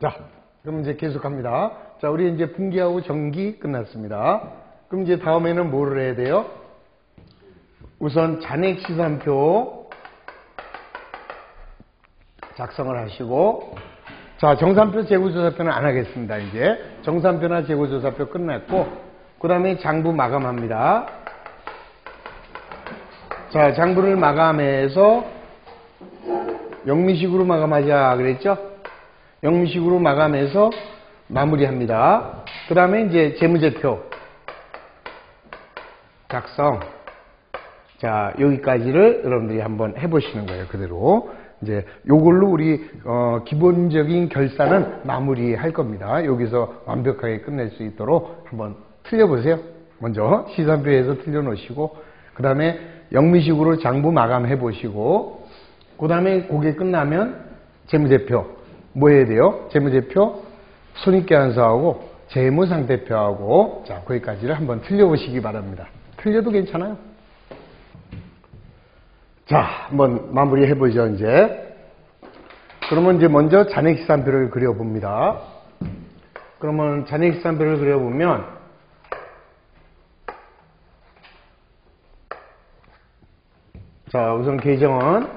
자, 그럼 이제 계속합니다. 자, 우리 이제 분기하고 정기 끝났습니다. 그럼 이제 다음에는 뭐를 해야 돼요? 우선 잔액 시산표 작성을 하시고 자, 정산표 재고조사표는 안 하겠습니다. 이제 정산표나 재고조사표 끝났고 그 다음에 장부 마감합니다. 자, 장부를 마감해서 영미식으로 마감하자 그랬죠? 영미식으로 마감해서 마무리합니다. 그 다음에 이제 재무제표 작성. 자, 여기까지를 여러분들이 한번 해보시는 거예요. 그대로. 이제 요걸로 우리 어, 기본적인 결산은 마무리할 겁니다. 여기서 완벽하게 끝낼 수 있도록 한번 틀려보세요. 먼저 시산표에서 틀려놓으시고 그 다음에 영미식으로 장부 마감해 보시고 그 다음에 그게 끝나면 재무제표 뭐 해야 돼요? 재무제표 손익계산서하고 재무상태표하고 자 거기까지를 한번 틀려보시기 바랍니다. 틀려도 괜찮아요. 자, 한번 마무리 해보죠, 이제. 그러면 이제 먼저 잔액시산표를 그려봅니다. 그러면 잔액시산표를 그려보면, 자, 우선 계정은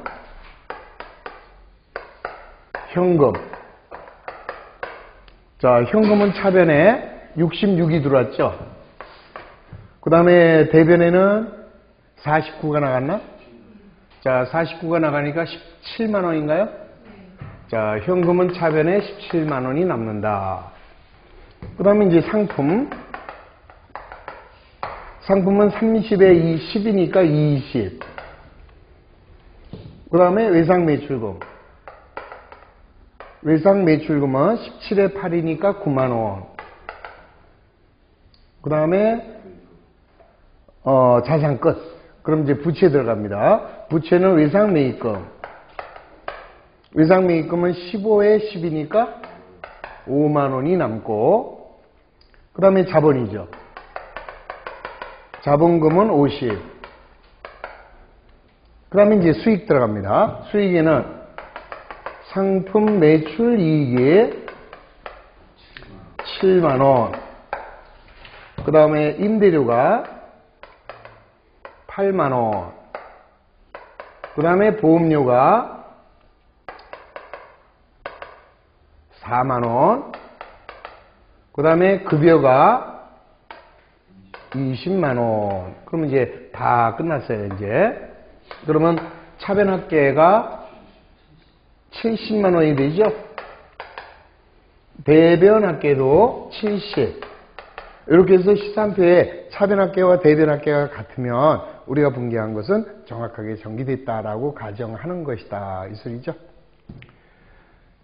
현금. 자, 현금은 차변에 66이 들어왔죠? 그 다음에 대변에는 49가 나갔나? 자, 49가 나가니까 17만 원인가요? 자, 현금은 차변에 17만 원이 남는다. 그 다음에 이제 상품. 상품은 30에 2, 10이니까 20. 그 다음에 외상 매출금. 외상 매출금은 17에 8이니까 9만 원. 그 다음에 어, 자산 끝. 그럼 이제 부채 들어갑니다. 부채는 외상 매입금. 외상 매입금은 15에 10이니까 5만 원이 남고 그 다음에 자본이죠. 자본금은 50. 그 다음에 이제 수익 들어갑니다. 수익에는 상품 매출 이익이 7만 원. 그 다음에 임대료가 8만 원. 그 다음에 보험료가 4만 원. 그 다음에 급여가 20만 원. 그러면 이제 다 끝났어요, 이제. 그러면 차변학계가 70만 원이 되죠? 대변학계도 70. 이렇게 해서 시산표에 차변학계와 대변학계가 같으면 우리가 분기한 것은 정확하게 전기됐다라고 가정하는 것이다. 이 소리죠.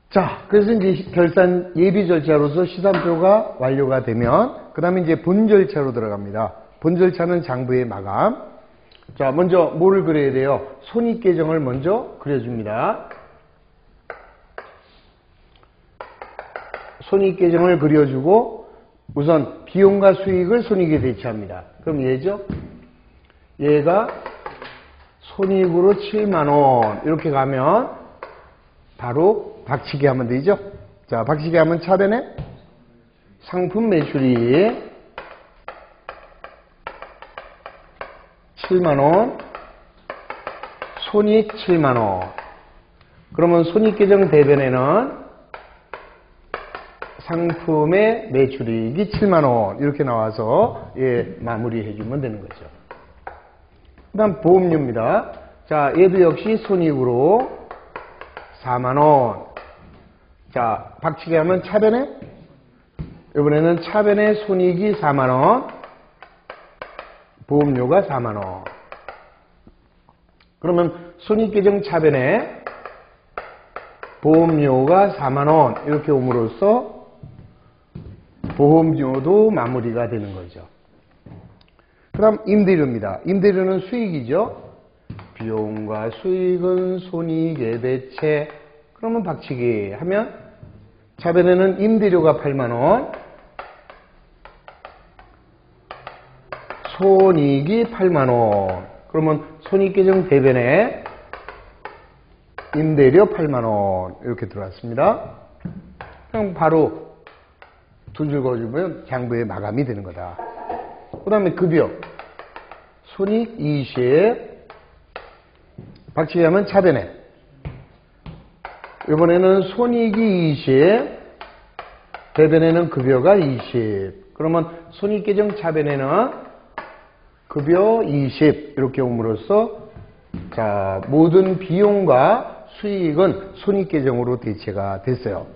자, 그래서 이제 결산 예비 절차로서 시산표가 완료가 되면 그 다음에 이제 본 절차로 들어갑니다. 본 절차는 장부의 마감. 자, 먼저 뭐를 그려야 돼요? 손익계정을 먼저 그려줍니다. 손익계정을 그려주고 우선 비용과 수익을 손익에 대체합니다. 그럼 얘죠? 얘가 손익으로 7만원 이렇게 가면 바로 박치기 하면 되죠? 자, 박치기 하면 차변에 상품 매출이 7만원 손익 7만원 그러면 손익계정 대변에는 상품의 매출이익이 7만원. 이렇게 나와서 예, 마무리해 주면 되는 거죠. 그 다음 보험료입니다. 자 얘도 역시 손익으로 4만원. 자 박치기 하면 차변에? 이번에는 차변에 손익이 4만원. 보험료가 4만원. 그러면 손익계정 차변에 보험료가 4만원. 이렇게 옴으로써 보험료도 마무리가 되는 거죠. 그 다음 임대료입니다. 임대료는 수익이죠. 비용과 수익은 손익의 대체. 그러면 박치기 하면 차변에는 임대료가 8만원 손익이 8만원 그러면 손익계정 대변에 임대료 8만원 이렇게 들어왔습니다. 그냥 바로 두줄 거주면 장부의 마감이 되는 거다. 그 다음에 급여. 손익 20. 박치기 하면 차변에. 이번에는 손익이 20. 대변에는 급여가 20. 그러면 손익계정 차변에는 급여 20 이렇게 옴으로써 자 모든 비용과 수익은 손익계정으로 대체가 됐어요.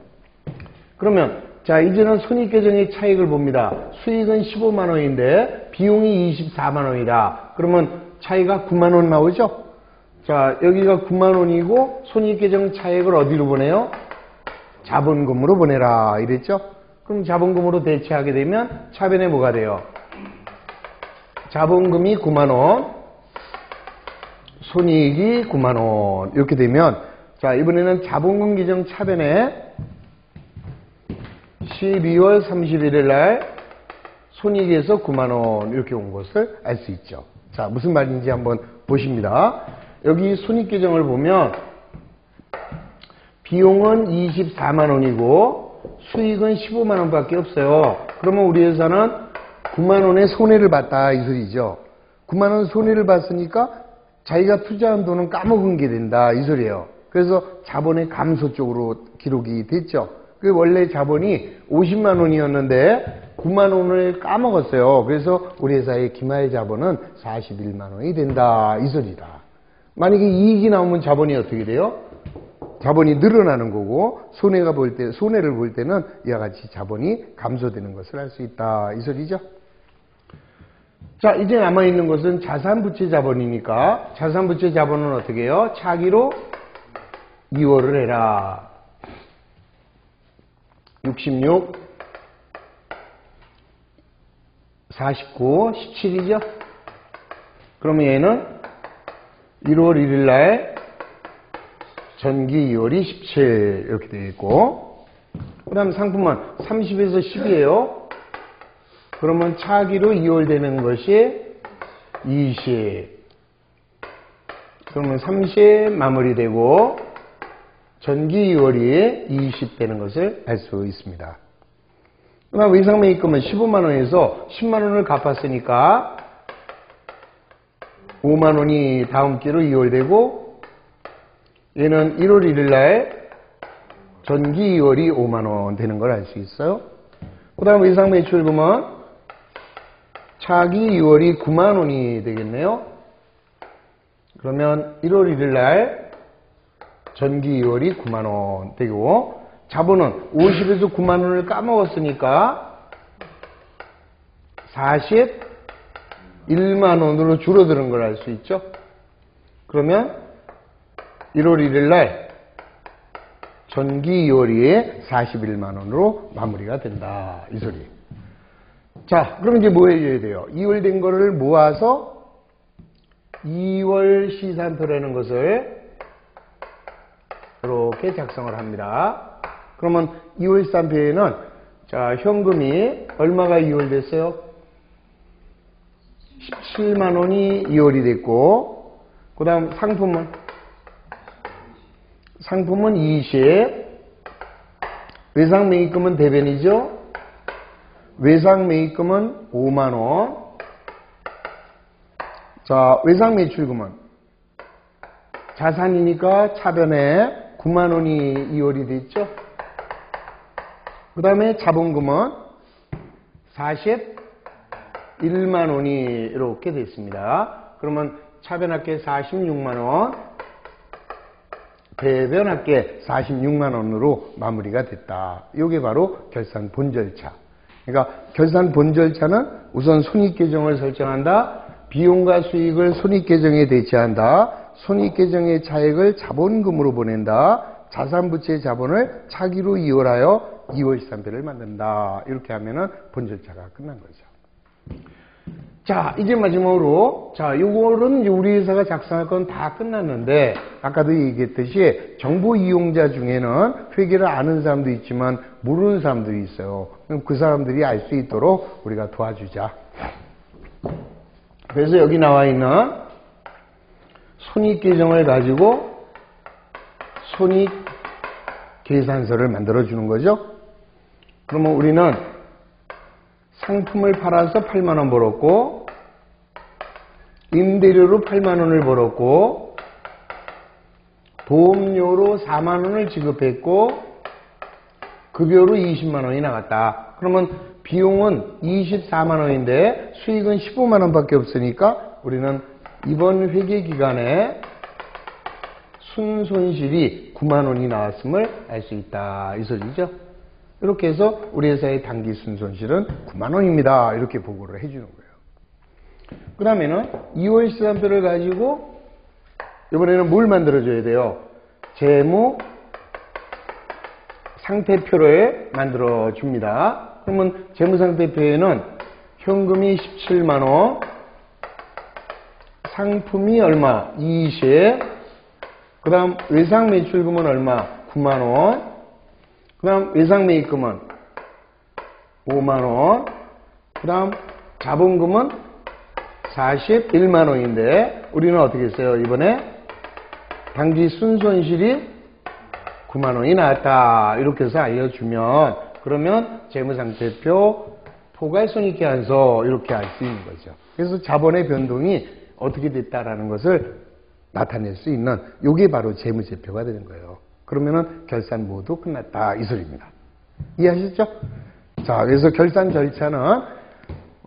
그러면 자 이제는 손익계정의 차익을 봅니다. 수익은 15만 원인데 비용이 24만 원이다. 그러면 차이가 9만 원 나오죠? 자 여기가 9만 원이고 손익계정 차익을 어디로 보내요? 자본금으로 보내라 이랬죠? 그럼 자본금으로 대체하게 되면 차변에 뭐가 돼요? 자본금이 9만 원, 손익이 9만 원 이렇게 되면 자 이번에는 자본금 기정 차변에 12월 31일 날 손익에서 9만 원 이렇게 온 것을 알 수 있죠. 자 무슨 말인지 한번 보십니다. 여기 손익 계정을 보면 비용은 24만 원이고 수익은 15만 원 밖에 없어요. 그러면 우리 회사는 9만 원의 손해를 봤다 이 소리죠. 9만 원 손해를 봤으니까 자기가 투자한 돈은 까먹은 게 된다 이 소리예요. 그래서 자본의 감소 쪽으로 기록이 됐죠. 그 원래 자본이 50만 원이었는데 9만 원을 까먹었어요. 그래서 우리 회사의 기말 자본은 41만 원이 된다 이 소리다. 만약에 이익이 나오면 자본이 어떻게 돼요? 자본이 늘어나는 거고 손해가 볼 때 손해를 볼 때는 이와 같이 자본이 감소되는 것을 알 수 있다 이 소리죠. 자 이제 남아 있는 것은 자산 부채 자본이니까 자산 부채 자본은 어떻게 해요? 차기로 이월을 해라. 66 49 17이죠. 그러면 얘는 1월 1일 날 전기 2월이 17 이렇게 되어 있고 그 다음 상품은 30에서 10이에요. 그러면 차기로 2월 되는 것이 20 그러면 30 마무리되고 전기 2월이 20 되는 것을 알 수 있습니다. 그다음 외상매입금은 15만 원에서 10만 원을 갚았으니까 5만 원이 다음 기로 2월 되고 얘는 1월 1일 날 전기 2월이 5만 원 되는 걸 알 수 있어요. 그 다음 외상매출금은 차기 2월이 9만 원이 되겠네요. 그러면 1월 1일 날 전기 2월이 9만 원 되고 자본은 50에서 9만 원을 까먹었으니까 41만 원으로 줄어드는 걸 알 수 있죠. 그러면 1월 1일 날 전기 2월이 41만 원으로 마무리가 된다. 이 소리. 자, 그럼 이제 뭐 해줘야 돼요? 2월 된 거를 모아서 2월 시산표라는 것을 이렇게 작성을 합니다. 그러면 2월 시산표에는 자, 현금이 얼마가 2월 됐어요? 17만 원이 2월이 됐고 그 다음 상품은 상품은 20 외상 매입금은 대변이죠. 외상 매입금은 5만 원. 자, 외상 매출금은 자산이니까 차변에 9만 원이 2월이 됐죠. 그 다음에 자본금은 41만 원이 이렇게 됐습니다. 그러면 차변합계 46만 원, 배변합계 46만 원으로 마무리가 됐다. 이게 바로 결산 본 절차. 그러니까 결산 본 절차는 우선 손익계정을 설정한다. 비용과 수익을 손익계정에 대체한다. 손익계정의 차액을 자본금으로 보낸다. 자산부채 자본을 차기로 이월하여 2월 13배를 만든다. 이렇게 하면은 본 절차가 끝난 거죠. 자, 이제 마지막으로, 자, 요거는 우리 회사가 작성할 건 다 끝났는데, 아까도 얘기했듯이 정보 이용자 중에는 회계를 아는 사람도 있지만 모르는 사람들이 있어요. 그럼 그 사람들이 알 수 있도록 우리가 도와주자. 그래서 여기 나와 있는 손익 계정을 가지고 손익 계산서를 만들어 주는 거죠. 그러면 우리는 상품을 팔아서 8만 원 벌었고 임대료로 8만 원을 벌었고 보험료로 4만 원을 지급했고 급여로 20만 원이 나갔다. 그러면 비용은 24만 원인데 수익은 15만 원밖에 없으니까 우리는 이번 회계 기간에 순손실이 9만 원이 나왔음을 알 수 있다. 이 소리죠. 이렇게 해서 우리 회사의 단기 순손실은 9만 원입니다. 이렇게 보고를 해주는 거예요. 그 다음에는 2월 시산표를 가지고 이번에는 뭘 만들어줘야 돼요? 재무 상태표를 만들어 줍니다. 그러면 재무 상태표에는 현금이 17만 원, 상품이 얼마? 20. 그 다음 외상 매출금은 얼마? 9만 원. 그 다음 외상 매입금은 5만 원. 그 다음 자본금은 41만 원인데 우리는 어떻게 했어요? 이번에 단기 순손실이 9만 원이 나왔다. 이렇게 해서 알려주면 그러면 재무상태표 포괄손익계산서 이렇게 알 수 있는 거죠. 그래서 자본의 변동이 어떻게 됐다라는 것을 나타낼 수 있는 이게 바로 재무제표가 되는 거예요. 그러면은 결산 모두 끝났다 이 소리입니다. 이해하셨죠? 자, 그래서 결산 절차는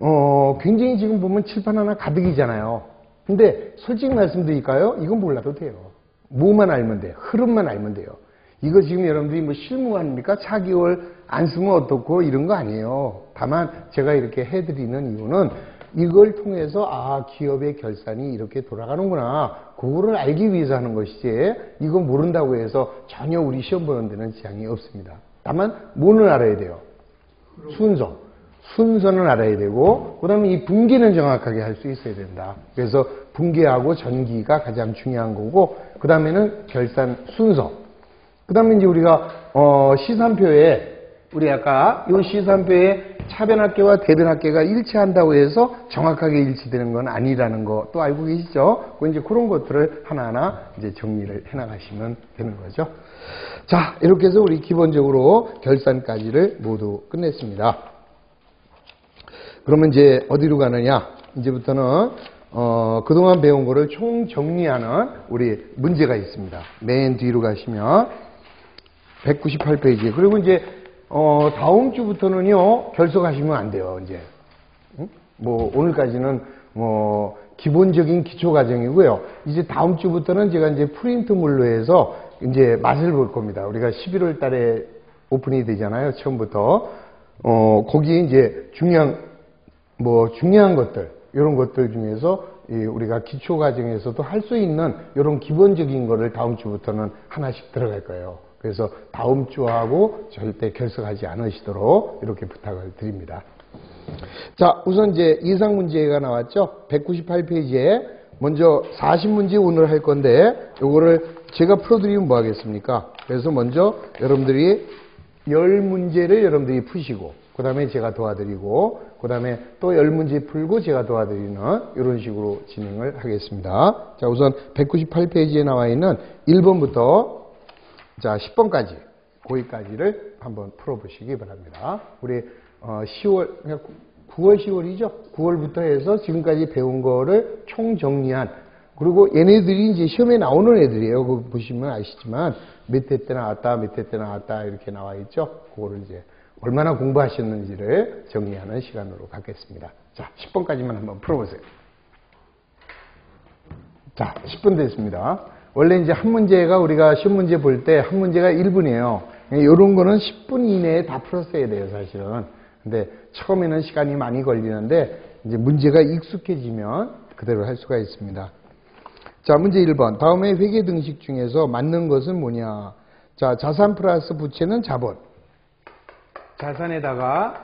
어, 굉장히 지금 보면 칠판 하나 가득이잖아요. 근데 솔직히 말씀드릴까요? 이건 몰라도 돼요. 뭐만 알면 돼요. 흐름만 알면 돼요. 이거 지금 여러분들이 뭐 실무합니까? 차기월 안 쓰면 어떻고 이런 거 아니에요. 다만 제가 이렇게 해드리는 이유는 이걸 통해서 아 기업의 결산이 이렇게 돌아가는구나 그거를 알기 위해서 하는 것이지 이거 모른다고 해서 전혀 우리 시험 보는 데는 지장이 없습니다. 다만 뭐는 알아야 돼요? 순서. 순서는 알아야 되고 그다음에 이 분기는 정확하게 할 수 있어야 된다. 그래서 분기하고 전기가 가장 중요한 거고 그다음에는 결산 순서. 그다음에 이제 우리가 어 시산표에 우리 아까 이 시산표에 차변학계와 대변학계가 일치한다고 해서 정확하게 일치되는 건 아니라는 거 또 알고 계시죠? 그 이제 그런 것들을 하나하나 이제 정리를 해 나가시면 되는 거죠. 자, 이렇게 해서 우리 기본적으로 결산까지를 모두 끝냈습니다. 그러면 이제 어디로 가느냐? 이제부터는 어, 그동안 배운 거를 총 정리하는 우리 문제가 있습니다. 맨 뒤로 가시면 198페이지. 그리고 이제 어, 다음 주부터는요, 결석하시면 안 돼요, 이제. 응? 뭐, 오늘까지는 뭐, 기본적인 기초 과정이고요. 이제 다음 주부터는 제가 이제 프린트물로 해서 이제 맛을 볼 겁니다. 우리가 11월 달에 오픈이 되잖아요, 처음부터. 어, 거기에 이제 중요한, 뭐, 중요한 것들, 이런 것들 중에서 우리가 기초 과정에서도 할 수 있는 이런 기본적인 거를 다음 주부터는 하나씩 들어갈 거예요. 그래서 다음 주하고 절대 결석하지 않으시도록 이렇게 부탁을 드립니다. 자, 우선 이제 이상 문제가 나왔죠? 198페이지에 먼저 40문제 오늘 할 건데 요거를 제가 풀어드리면 뭐 하겠습니까? 그래서 먼저 여러분들이 10문제를 여러분들이 푸시고 그 다음에 제가 도와드리고 그 다음에 또 10문제 풀고 제가 도와드리는 이런 식으로 진행을 하겠습니다. 자, 우선 198페이지에 나와 있는 1번부터 자, 10번까지, 거기까지를 한번 풀어보시기 바랍니다. 우리 어, 10월, 9월, 10월이죠? 9월부터 해서 지금까지 배운 거를 총정리한, 그리고 얘네들이 이제 시험에 나오는 애들이에요. 그 보시면 아시지만, 몇 회 때 나왔다, 몇 회 때 나왔다, 이렇게 나와 있죠? 그거를 이제 얼마나 공부하셨는지를 정리하는 시간으로 갖겠습니다. 자, 10번까지만 한번 풀어보세요. 자, 10분 됐습니다. 원래 이제 한 문제가 우리가 시험 문제 볼 때 한 문제가 1분이에요. 이런 거는 10분 이내에 다 풀었어야 돼요, 사실은. 근데 처음에는 시간이 많이 걸리는데 이제 문제가 익숙해지면 그대로 할 수가 있습니다. 자, 문제 1번. 다음에 회계 등식 중에서 맞는 것은 뭐냐? 자, 자산 플러스 부채는 자본. 자산에다가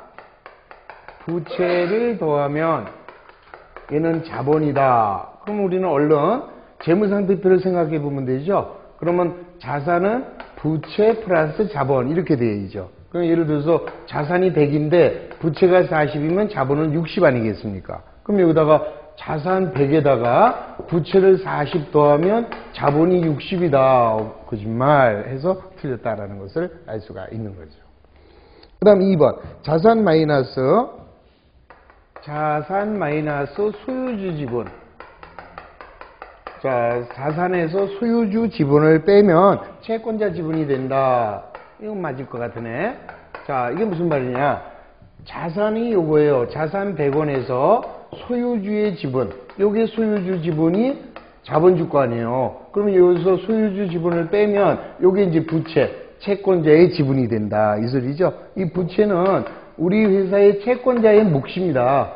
부채를 더하면 얘는 자본이다. 그럼 우리는 얼른 재무상태표를 생각해 보면 되죠. 그러면 자산은 부채 플러스 자본 이렇게 되어야죠. 그럼 예를 들어서 자산이 100인데 부채가 40이면 자본은 60 아니겠습니까? 그럼 여기다가 자산 100에다가 부채를 40 더하면 자본이 60이다. 거짓말 해서 틀렸다라는 것을 알 수가 있는 거죠. 그 다음 2번 자산 마이너스 자산 마이너스 소유주 지분 자 자산에서 소유주 지분을 빼면 채권자 지분이 된다 이건 맞을 것 같으네 자 이게 무슨 말이냐 자산이 요거예요 자산 100원에서 소유주의 지분 요게 소유주 지분이 자본주가 아니에요 그러면 여기서 소유주 지분을 빼면 요게 이제 부채 채권자의 지분이 된다. 이 소리죠. 이 부채는 우리 회사의 채권자의 몫입니다.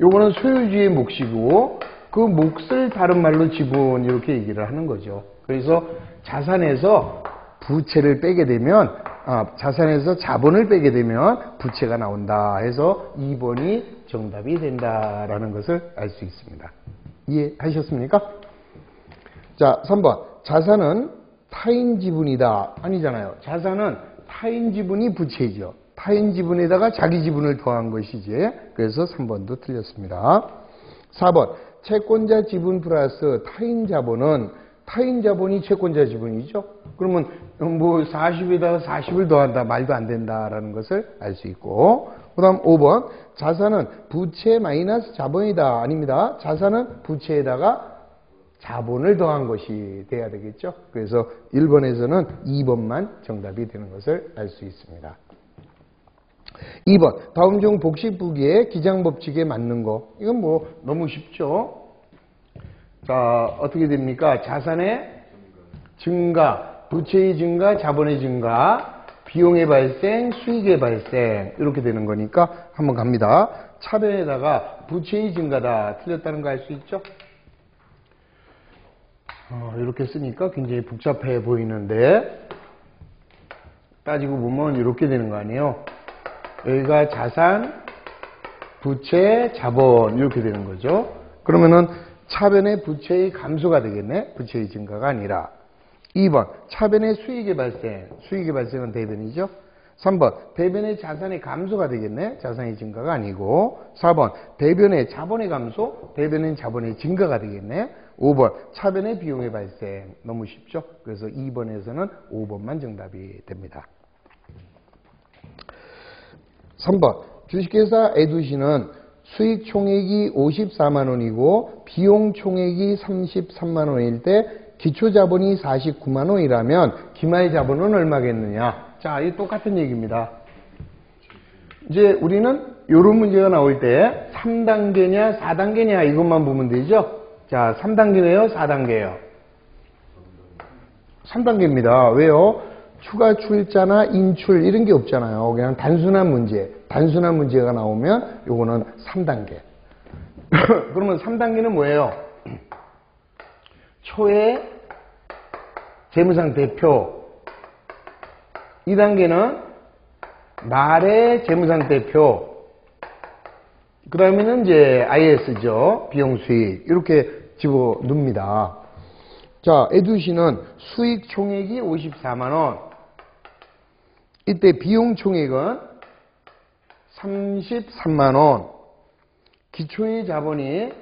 요거는 소유주의 몫이고 그 몫을 다른 말로 지분 이렇게 얘기를 하는 거죠. 그래서 자산에서 부채를 빼게 되면 아, 자산에서 자본을 빼게 되면 부채가 나온다 해서 2번이 정답이 된다라는 것을 알 수 있습니다. 이해하셨습니까? 자, 3번. 자산은 타인 지분이다. 아니잖아요. 자산은 타인 지분이 부채이죠. 타인 지분에다가 자기 지분을 더한 것이지. 그래서 3번도 틀렸습니다. 4번. 채권자 지분 플러스 타인 자본은 타인 자본이 채권자 지분이죠. 그러면 뭐 40에다가 40을 더한다. 말도 안 된다라는 것을 알 수 있고. 그 다음 5번. 자산은 부채 마이너스 자본이다. 아닙니다. 자산은 부채에다가 자본을 더한 것이 돼야 되겠죠. 그래서 1번에서는 2번만 정답이 되는 것을 알 수 있습니다. 2번 다음 중 복식 부기의 기장 법칙에 맞는 거 이건 뭐 너무 쉽죠. 자 어떻게 됩니까? 자산의 증가, 부채의 증가, 자본의 증가, 비용의 발생, 수익의 발생 이렇게 되는 거니까 한번 갑니다. 차변에다가 부채의 증가다 틀렸다는 거 알 수 있죠? 어, 이렇게 쓰니까 굉장히 복잡해 보이는데 따지고 보면 이렇게 되는 거 아니에요. 여기가 자산, 부채, 자본 이렇게 되는 거죠. 그러면은 차변의 부채의 감소가 되겠네. 부채의 증가가 아니라 2번 차변의 수익의 발생, 수익의 발생은 대변이죠. 3번 대변의 자산의 감소가 되겠네. 자산의 증가가 아니고 4번 대변의 자본의 감소, 대변의 자본의 증가가 되겠네. 5번 차변의 비용의 발생 너무 쉽죠? 그래서 2번에서는 5번만 정답이 됩니다. 3번 주식회사 에두시는 수익 총액이 54만 원이고 비용 총액이 33만 원일 때 기초 자본이 49만 원이라면 기말 자본은 얼마겠느냐? 자, 이 똑같은 얘기입니다. 이제 우리는 이런 문제가 나올 때 3단계냐 4단계냐 이것만 보면 되죠. 자, 3단계네요? 4단계예요? 3단계입니다. 왜요? 추가 출자나 인출 이런 게 없잖아요. 그냥 단순한 문제. 단순한 문제가 나오면 요거는 3단계. 그러면 3단계는 뭐예요? 초의 재무상 대표. 2단계는 말의 재무상 대표. 그 다음에는 이제 IS죠. 비용 수익. 이렇게 집어 넣습니다. 자, 에듀시는 수익 총액이 54만원. 이때 비용 총액은 33만원. 기초의 자본이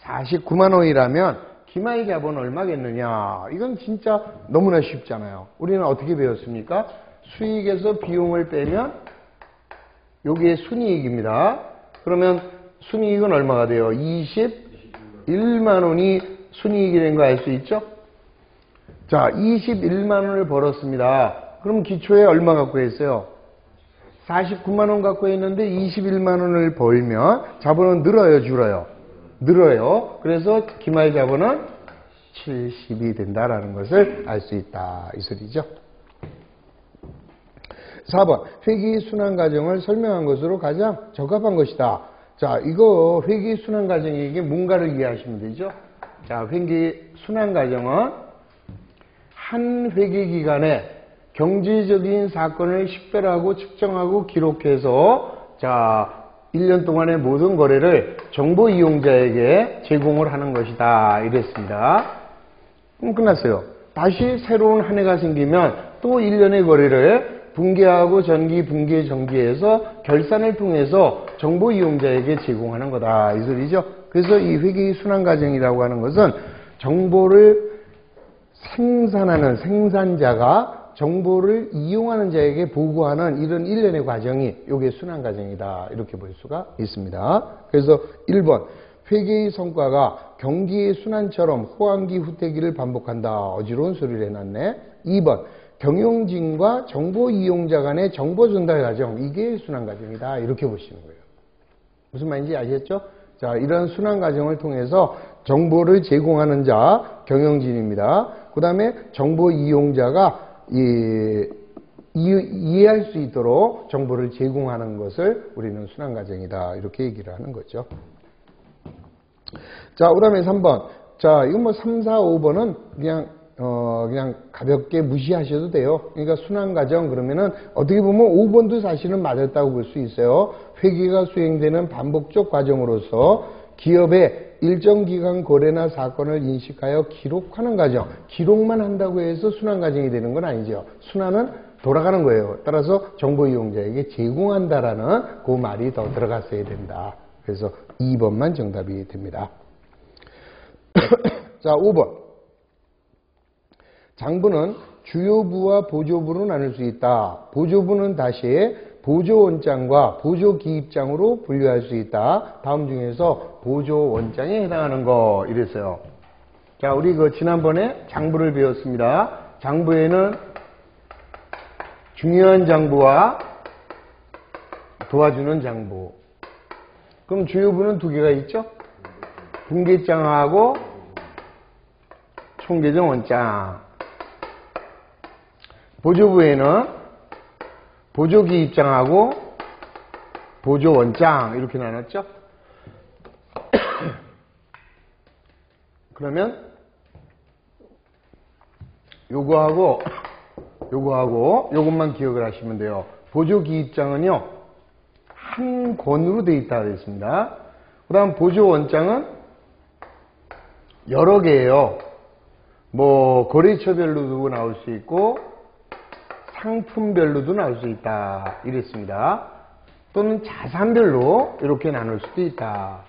49만원이라면 기마의 자본은 얼마겠느냐. 이건 진짜 너무나 쉽잖아요. 우리는 어떻게 배웠습니까? 수익에서 비용을 빼면 여기에 순이익입니다. 그러면 순이익은 얼마가 돼요? 21만 원이 순이익이 된거알 수 있죠? 자, 21만 원을 벌었습니다. 그럼 기초에 얼마 갖고 했어요? 49만 원 갖고 있는데 21만 원을 벌면 자본은 늘어요, 줄어요? 늘어요. 그래서 기말 자본은 70이 된다라는 것을 알 수 있다. 이 소리죠. 4번 회계 순환 과정을 설명한 것으로 가장 적합한 것이다. 자, 이거 회계 순환 과정이 이게 뭔가를 이해하시면 되죠. 자, 회계 순환 과정은 한 회계 기간에 경제적인 사건을 식별하고 측정하고 기록해서 자, 1년 동안의 모든 거래를 정보 이용자에게 제공을 하는 것이다. 이랬습니다. 그럼 끝났어요. 다시 새로운 한 해가 생기면 또 1년의 거래를 분계하고 전기, 분계, 전기에서 결산을 통해서 정보 이용자에게 제공하는 거다. 이 소리죠. 그래서 이 회계 순환 과정이라고 하는 것은 정보를 생산하는 생산자가 정보를 이용하는 자에게 보고하는 이런 일련의 과정이 요게 순환 과정이다. 이렇게 볼 수가 있습니다. 그래서 1번 회계의 성과가 경기의 순환처럼 호황기 후퇴기를 반복한다. 어지러운 소리를 해놨네. 2번 경영진과 정보 이용자 간의 정보 전달 과정 이게 순환 과정이다. 이렇게 보시는 거예요. 무슨 말인지 아시겠죠? 자, 이런 순환 과정을 통해서 정보를 제공하는 자 경영진입니다. 그 다음에 정보 이용자가 이, 이, 해할수 있도록 정보를 제공하는 것을 우리는 순환 과정이다. 이렇게 얘기를 하는 거죠. 자, 그 다음에 3번. 자, 이건 뭐 3, 4, 5번은 그냥, 어, 그냥 가볍게 무시하셔도 돼요. 그러니까 순환 과정 그러면은 어떻게 보면 5번도 사실은 맞았다고 볼 수 있어요. 회계가 수행되는 반복적 과정으로서 기업의 일정 기간 거래나 사건을 인식하여 기록하는 과정. 기록만 한다고 해서 순환 과정이 되는 건 아니죠. 순환은 돌아가는 거예요. 따라서 정보 이용자에게 제공한다라는 그 말이 더 들어갔어야 된다. 그래서 2번만 정답이 됩니다. 자, 5번. 장부는 주요부와 보조부로 나눌 수 있다. 보조부는 다시 보조원장과 보조기입장으로 분류할 수 있다. 다음 중에서 보조원장에 해당하는 거 이랬어요. 자, 우리 그 지난번에 장부를 배웠습니다. 장부에는 중요한 장부와 도와주는 장부. 그럼 주요부는 두 개가 있죠? 분계장하고 총계정 원장. 보조부에는 보조기 입장하고 보조원장 이렇게 나눴죠? 그러면 요거하고 요거하고 요것만 기억을 하시면 돼요. 보조기 입장은요. 한 권으로 되어 있다 그랬습니다. 그 다음 보조원장은 여러 개예요. 뭐 거래처별로 도 나올 수 있고 상품별로도 나올 수 있다 이랬습니다. 또는 자산별로 이렇게 나눌 수도 있다.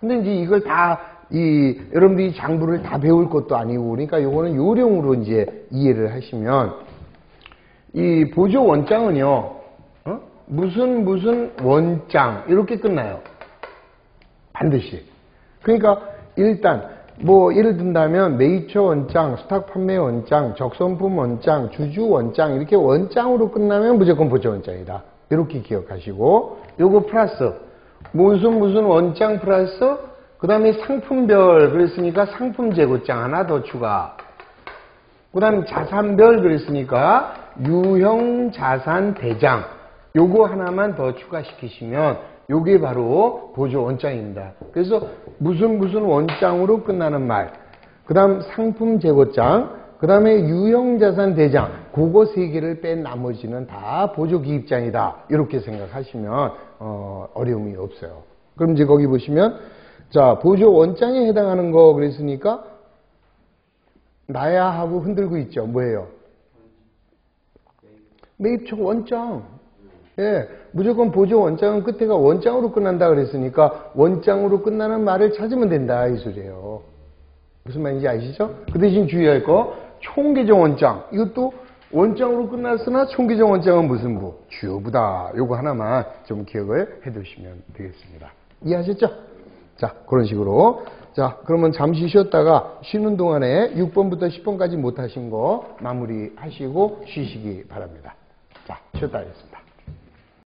근데 이제 이걸 다 이 여러분들이 장부를 다 배울 것도 아니고 그러니까 요거는 요령으로 이제 이해를 하시면 이 보조 원장은요 어? 무슨 무슨 원장 이렇게 끝나요. 반드시. 그러니까 일단 뭐 예를 든다면 메이처 원장, 스탁 판매 원장, 적선품 원장, 주주 원장 이렇게 원장으로 끝나면 무조건 보조 원장이다. 이렇게 기억하시고 요거 플러스. 무슨 무슨 원장 플러스 그 다음에 상품별 그랬으니까 상품 재고장 하나 더 추가. 그 다음에 자산별 그랬으니까 유형 자산 대장. 요거 하나만 더 추가시키시면 요게 바로 보조 원장입니다. 그래서 무슨 무슨 원장으로 끝나는 말, 그 다음 상품 재고장, 그 다음에 유형자산 대장, 그거 세 개를 뺀 나머지는 다 보조 기입장이다. 이렇게 생각하시면 어, 어려움이 없어요. 그럼 이제 거기 보시면 자 보조 원장에 해당하는 거 그랬으니까 나야 하고 흔들고 있죠. 뭐예요? 매입처 원장. 예, 무조건 보조 원장은 끝에가 원장으로 끝난다 그랬으니까 원장으로 끝나는 말을 찾으면 된다 이 소리예요. 무슨 말인지 아시죠? 그 대신 주의할 거 총계정 원장 이것도 원장으로 끝났으나 총계정 원장은 무슨 부? 주요 부다. 요거 하나만 좀 기억을 해 두시면 되겠습니다. 이해하셨죠? 자, 그런 식으로. 자, 그러면 잠시 쉬었다가 쉬는 동안에 6번부터 10번까지 못 하신 거 마무리 하시고 쉬시기 바랍니다. 자, 쉬었다 하겠습니다.